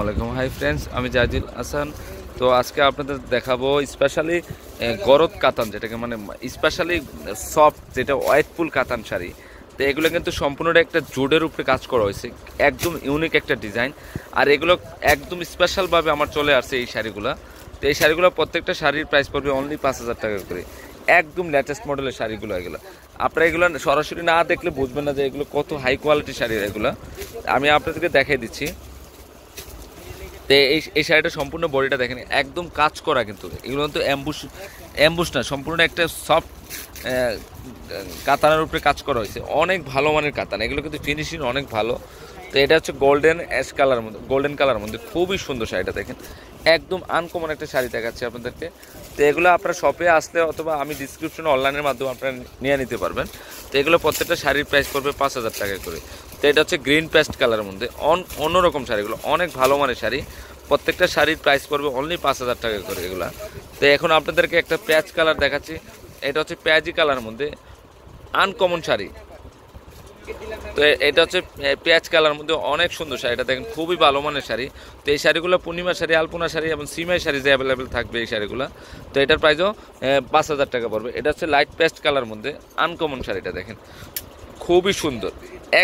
আসসালামাইকুম hi friends আমি জাহিদুল হাসান। তো আজকে আপনাদের দেখাবো স্পেশালি গরদ কাতান, যেটাকে মানে স্পেশালি সফট যেটা হোয়াইটফুল কাতান শাড়ি। তো এগুলো কিন্তু সম্পূর্ণটা একটা জোডের উপরে কাজ করা হয়েছে। একদম ইউনিক একটা ডিজাইন আর এগুলো একদম স্পেশালভাবে আমার চলে আসছে এই শাড়িগুলো। তো এই শাড়িগুলো প্রত্যেকটা শাড়ির প্রাইস পড়বে অনলি পাঁচ হাজার টাকা করে। একদম লেটেস্ট মডেলের শাড়িগুলো এগুলো। আপনারা এগুলো সরাসরি না দেখলে বুঝবেন না যে এগুলো কত হাই কোয়ালিটির শাড়ি এগুলো। আমি আপনাদেরকে দেখাই দিচ্ছি। তো এই এই শাড়িটা সম্পূর্ণ বডিটা দেখেন, একদম কাজ করা কিন্তু। এগুলো কিন্তু অ্যাম্বুস অ্যাম্বুস না, সম্পূর্ণ একটা সফট কাতানের উপরে কাজ করা হয়েছে। অনেক ভালো মানের কাতান। এগুলো কিন্তু ফিনিশিং অনেক ভালো। তো এটা হচ্ছে গোল্ডেন অ্যাশ কালার মধ্যে গোল্ডেন কালার মধ্যে খুবই সুন্দর শাড়িটা দেখেন। একদম আনকমন একটা শাড়ি দেখাচ্ছে আপনাদেরকে। তো এগুলো আপনার শপে আসলে অথবা আমি ডিসক্রিপশনে অনলাইনের মাধ্যমে আপনারা নিয়ে নিতে পারবেন। তো এগুলো প্রত্যেকটা শাড়ির প্রাইস পড়বে পাঁচ হাজার টাকা করে। তো এটা হচ্ছে গ্রিন প্যাস্ট কালারের মধ্যে। অন, অন্যরকম শাড়িগুলো, অনেক ভালো মানের শাড়ি। প্রত্যেকটা শাড়ির প্রাইস পড়বে অনলি পাঁচ হাজার টাকা করে এগুলো। তো এখন আপনাদেরকে একটা প্যাচ কালার দেখাচ্ছি। এটা হচ্ছে পেঁয়াজি কালারের মধ্যে আনকমন শাড়ি। তো এটা হচ্ছে পেঁয়াজ কালার মধ্যে অনেক সুন্দর শাড়ি। এটা দেখেন খুবই ভালো মানের শাড়ি। তো এই শাড়িগুলো পূর্ণিমা শাড়ি, আলপনা শাড়ি এবং সিমাই শাড়ি যে অ্যাভেলেবেল থাকবে এই শাড়িগুলো। তো এটার প্রাইসও পাঁচ হাজার টাকা পড়বে। এটা হচ্ছে লাইট পেস্ট কালার মধ্যে আনকমন শাড়িটা দেখেন। খুবই সুন্দর,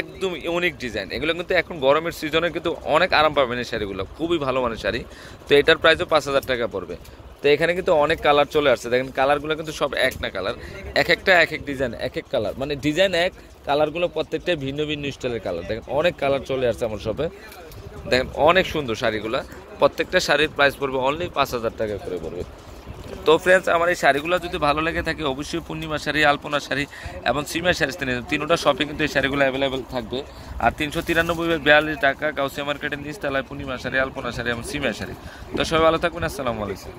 একদম ইউনিক ডিজাইন এগুলো কিন্তু এখন গরমের সিজনে কিন্তু অনেক আরাম পাবেন এই শাড়িগুলো। খুবই ভালো মানের শাড়ি। তো এটার প্রাইসও পাঁচ হাজার টাকা পড়বে। তো এখানে কিন্তু অনেক কালার চলে আসছে। দেখেন কালারগুলো কিন্তু সব এক না কালার এক একটা এক এক ডিজাইন এক এক কালার মানে ডিজাইন এক কালারগুলো প্রত্যেকটাই ভিন্ন ভিন্ন স্টাইলের কালার দেখেন অনেক কালার চলে আসছে আমার শপে দেখেন অনেক সুন্দর শাড়িগুলো। প্রত্যেকটা শাড়ির প্রাইস পড়বে অনলি পাঁচ হাজার টাকা করে পড়বে। তো ফ্রেন্ডস আমার এই শাড়িগুলো যদি ভালো লেগে থাকে, অবশ্যই পূর্ণিমা শাড়ি আলপনা শাড়ি এবং সিমের শাড়ি নিয়ে তিনোটা শপে কিন্তু এই শাড়িগুলো অ্যাভেলেবেল থাকবে। আর তিনশো তিরানব্বই বিয়াল্লিশ টাকা কাউসিয়া মার্কেটের নিচতলায় পূর্ণিমা শাড়ি আলপনা শাড়ি এবং সিমের শাড়ি। তো সবাই ভালো থাকবেন, আসসালামু আলাইকুম।